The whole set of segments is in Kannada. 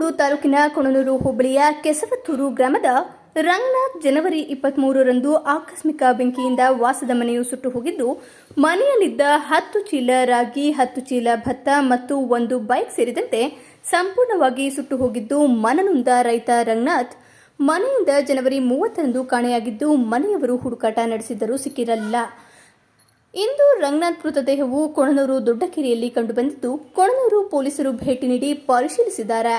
ನಂಜನಗೂಡು ತಾಲೂಕಿನ ಕೊಣನೂರು ಹೋಬಳಿಯ ಕೆಸವತ್ತೂರು ಗ್ರಾಮದ ರಂಗನಾಥ್ ಜನವರಿ ಇಪ್ಪತ್ಮೂರರಂದು ಆಕಸ್ಮಿಕ ಬೆಂಕಿಯಿಂದ ವಾಸದ ಮನೆಯು ಸುಟ್ಟು ಹೋಗಿದ್ದು, ಮನೆಯಲ್ಲಿದ್ದ ಹತ್ತು ಚೀಲ ರಾಗಿ, ಹತ್ತು ಚೀಲ ಭತ್ತ ಮತ್ತು ಒಂದು ಬೈಕ್ ಸೇರಿದಂತೆ ಸಂಪೂರ್ಣವಾಗಿ ಸುಟ್ಟು ಹೋಗಿದ್ದು, ಮನನೊಂದ ರೈತ ರಂಗನಾಥ್. ಮನೆಯಿಂದ ಜನವರಿ ಮೂವತ್ತರಂದು ಕಾಣೆಯಾಗಿದ್ದು, ಮನೆಯವರು ಹುಡುಕಾಟ ನಡೆಸಿದ್ದರೂ ಸಿಕ್ಕಿರಲಿಲ್ಲ. ಇಂದು ರಂಗನಾಥ್ ಮೃತದೇಹವು ಕೊಣನೂರು ದೊಡ್ಡಕೆರೆಯಲ್ಲಿ ಕಂಡುಬಂದಿದ್ದು, ಕೊಣನೂರು ಪೊಲೀಸರು ಭೇಟಿ ನೀಡಿ ಪರಿಶೀಲಿಸಿದ್ದಾರೆ.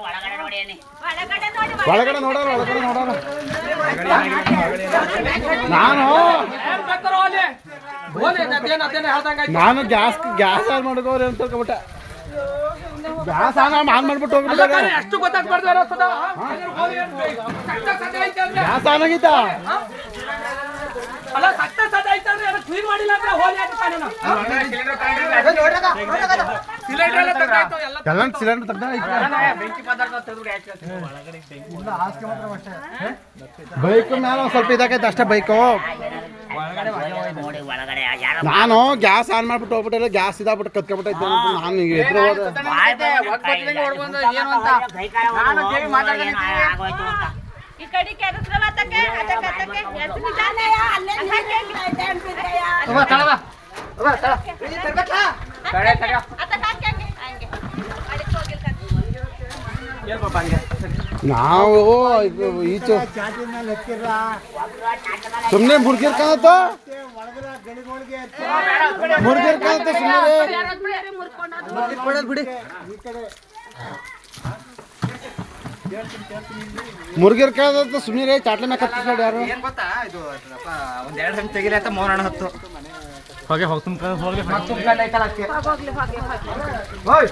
ಒಳಗಡೆ ನೋಡಿ ಅನ್ನಿ. ಒಳಗಡೆ ನೋಡೋಣ ಒಳಗಡೆ ನೋಡೋಣ. ನಾನು ನಾನು ಗ್ಯಾಸ್ ಗ್ಯಾಸ್ ಆನ್ ಮಾಡ್ಕೋರಿ ಅಂತ ತಿಳ್ಕೊಬಿಟ್ಟೆ ಗ್ಯಾಸ್ ಆನ್ ಆನ್ ಮಾಡ್ಬಿಟ್ಟು ಹೋಗ್ಬಿಟ್ಟು ಎಷ್ಟು ಗೊತ್ತಾಗ್ಬಾರ್ದು ಗ್ಯಾಸ್ ಆನ್ ಆಗಿತ್ತ? ಅಲ್ಲ ಕ್ಲೀನ್ ಮಾಡಿಲ್ಲ ಅಂದ್ರೆ ಹೋಲಿ ಹಾಕಿ ಸಿಲಿಂಡರ್ ಎಲ್ಲ ತೆಗ್ದಾಯ್ತು ಎಲ್ಲ ಸಿಲಿಂಡರ್ ತೆಗ್ದ ಬೈಕ್ ಮೇಲೆ ಸ್ವಲ್ಪ ಇದಾಗೈತೆ ಅಷ್ಟೇ ಬೈಕು. ನಾನು ಗ್ಯಾಸ್ ಆನ್ ಮಾಡ್ಬಿಟ್ಟು ಹೋಗ್ಬಿಟ್ಟೆ ಗ್ಯಾಸ್ ಇದಾಗ್ಬಿಟ್ಟು ಕತ್ಕೊಬಿಟ್ಟೈತೆ ಅಂತ ನಾನು ಎದುರು ಹೋದೆ. ಆಗೋಯ್ತು ಅಂತ ಈ ಕಡೆ ಕೆರಸ್ರವ ತಕ್ಕೆ ಅದಕ್ಕೆ ಅದಕ್ಕೆ ಎಷ್ಟು ನಿಧಾನಯ್ಯ ಅಲ್ಲೇ ಅದಕ್ಕೆ ಹಾಕಿ ಹಂಗೆ ಹಂಗೆ ಅದಕ್ಕೆ ಹೋಗಿಲ್ಲ ನಾವು ಇದು ಈಚೆ ಸುಮ್ಮನೆ ಮುರ್ಗಿರ್ಕಾತ ಮುರ್ಗಿರ್ಕಾತ ಸುಮ್ಮನೆ ಬಿಡಿ ಮುರ್ಗಿರ್ಕಾದ ಸುಮ್ಮನೆ ಚಾಟ್ಲಿ ಮ್ಯಾಕ ಹತ್ತಿಸ್ಬೇಡಿ ಯಾರು? ಏನ್ ಗೊತ್ತಾ? ಇದು ಅಪ್ಪ ಒಂದ್ ಎರಡು ಹಣ್ಣು ತೆಗಿಲಿ ಅಂತ ಮೋಹನ ಹತ್ತು. ಹೋಗಿ ಹೋಗಿ ತುಂಬ ಹೋಗ್ಲಿ ಮತ್ತೆ ತುಂಬ್ಕೊಂಡ್ ಐತಲ್ಲ ಅದಕ್ಕೆ ಹೋಗ್ಲಿ ಹೋಗ್ಲಿ ಹೋಗ್ಲಿ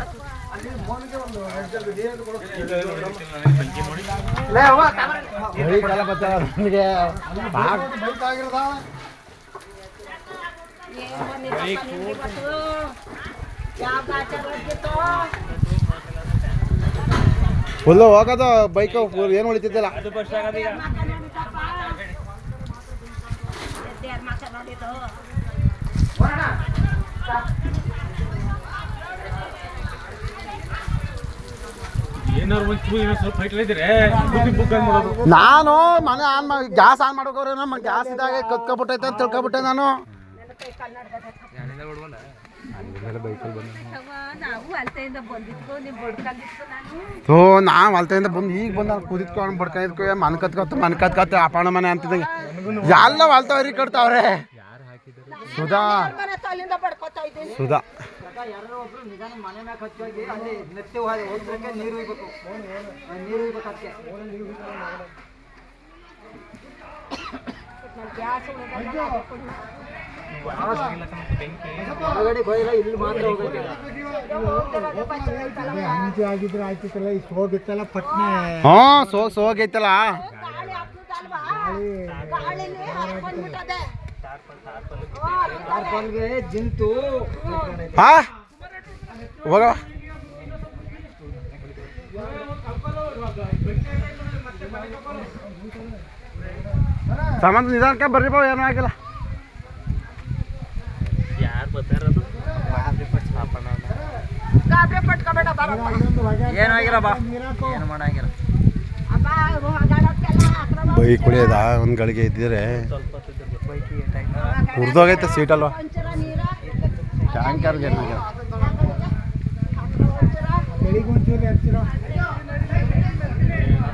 ಲೇ ಅವ್ವ, ಬೈಕೆಲ್ಲ ಬರ್ತಾರ ನನಗೆ ಯಾವ ಗಾಚಾರ ಹೋಗೋದ ಬೈಕ್ ಏನು ಹೊಳಿತಿದ್ದಿಲ್ಲ ಒಂದು ಏನೋ ಮಾಡೋದು. ನಾನು ಮನೆ ಆನ್ ಮಾಡಿ ಗ್ಯಾಸ್ ಆನ್ ಮಾಡೋಕೋರೆ ನಮ್ಮ ಗ್ಯಾಸ್ ಇದಾಗ ಕತ್ಕೊಬಿಟ್ಟೈತೆ ಅಂತ ತಿಳ್ಕೊಬಿಟ್ಟೆ ನಾನು. ನಾವು ಅಲ್ತೆಯಿಂದ ಬಂದಿದ್ವು ನೀವು ಹೊಲ್ತೆಯಿಂದ ಬಂದು ಈಗ ಬಂದು ನಾನು ಕುದಿತ್ಕೊಂಡು ಬಡ್ಕೊಂಡಿದ್ಕೋ ಮನ್ ಕತ್ಕೊತ ಮನ್ ಕತ್ಕೊತ ಅಪಾಣ ಮನೆ ಅಂತಿದ್ದಂಗೆ. ಎಲ್ಲ ಹೊಲ್ತಾವ್ರಿ ಕಟ್ತಾವ್ರೆ. ಸುಧಾ. ಸುಧಾ. ನೀರು ಹ್ಞೂ ಸೋ ಸೋಗೈತಲ್ಲ. ಜಿಂತು ಹಾ? ಹೋಗ. ಸಾಮಾನು ನಿಧಾನಕ್ಕೆ ಬರ್ರಿ ಬಾವ ಏನೂ ಆಗಿಲ್ಲ. ಏನು ಆಗಿಲ್ಲ ಬಾ. ಏನು ಮಾಡಂಗಿಲ್ಲ. ಬೈಕ್ ಕುಡಿಯೋದ ಒಂದು ಗಳಿಗೆ ಇದ್ದಿದ್ರೆ ಹುರಿದೋಗೈತೆ ಸೀಟಲ್ವಾ ಟ್ಯಾಂಕರ್ಗೆ ಏನಾಗ್ಯದ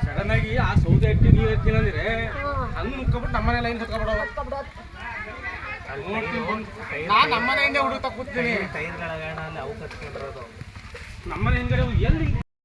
ಸಡನ್ ಆಗಿ ಆ ಸೌದೆ ಎತ್ತಿ ನೀರು ಎತ್ತೀನಿ ಅಂದ್ರೆ ಹಂಗ್ ನುಕ್ಕೊಬಿಟ್ಟು ನಮ್ಮನೆ ಲೈನ್ ಹತ್ಕೊಬಿಡೋ ನೋಡ್ತೀನಿ. ನಾನು ನಮ್ಮನೆಯಿಂದ ಹುಡುಕ್ತಾ ಕೂತೀನಿ ನಮ್ಮನೆ ಹಿಂದ್ಗಡೆ ಎಲ್ಲಿ